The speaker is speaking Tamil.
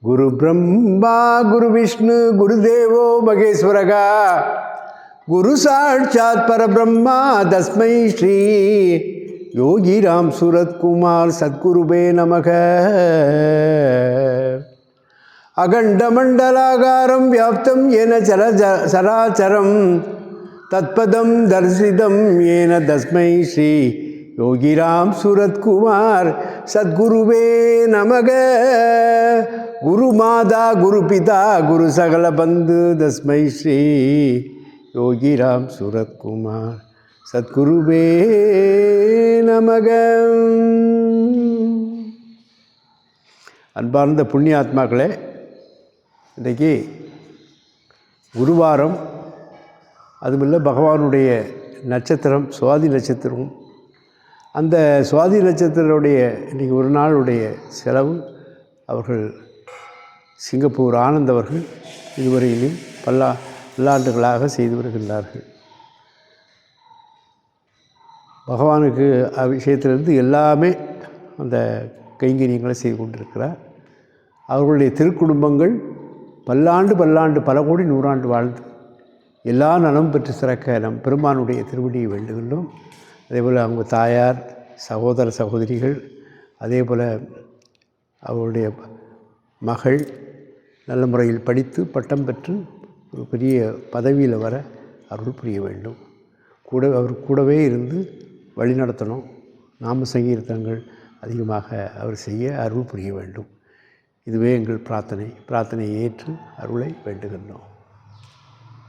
குரு பிரம்மா குரு விஷ்ணு குரு தேவோ மகேஸ்வரகா. குரு சாட்சாத் பரபிரம்மா தஸ்மை ஸ்ரீ யோகிராம் சுரத்குமார் சத்குருபே நமக. அகண்ட மண்டலாகாரம் வியாப்தம் ஏன சர சராச்சரம். தத்பதம் தரிசிதம் ஏன தஸ்மை ஸ்ரீ யோகிராம் சுரத்குமார் சத்குருவே நமக. குரு மாதா குரு பிதா குரு சகல பந்து தஸ்மை ஸ்ரீ யோகிராம் சுரத்குமார் சத்குருவே நமக. அன்பார்ந்த புண்ணியாத்மாக்களே இன்றைக்கி குருவாரம் அதுமில்ல பகவானுடைய நட்சத்திரம் சுவாதி நட்சத்திரம் அந்த சுவாதி நட்சத்திரருடைய இன்றைக்கி ஒரு நாளுடைய செலவு அவர்கள் சிங்கப்பூர் ஆனந்த் அவர்கள் இதுவரையிலும் பல்லா பல்லாண்டுகளாக செய்து வருகின்றார்கள். பகவானுக்கு விஷயத்திலிருந்து எல்லாமே அந்த கைங்கரியங்களை செய்து கொண்டிருக்கிறார். அவர்களுடைய திருக்குடும்பங்கள் பல்லாண்டு பல்லாண்டு பல கோடி நூறாண்டு வாழ்ந்து எல்லா நலம் பெற்று சிறக்க நம் பெருமானுடைய திருவடியை வேண்டுகின்றோம். அதேபோல் அவங்க தாயார் சகோதர சகோதரிகள் அதே போல் அவருடைய மகள் நல்ல முறையில் படித்து பட்டம் பெற்று ஒரு பெரிய பதவியில் வர அருள் புரிய வேண்டும். கூட அவர் கூடவே இருந்து வழி நடத்தணும். நாம சங்கீர்த்தங்கள் அதிகமாக அவர் செய்ய அருள் புரிய வேண்டும். இதுவே எங்கள் பிரார்த்தனை. பிரார்த்தனையை ஏற்று அருளை வேண்டுகின்றோம்.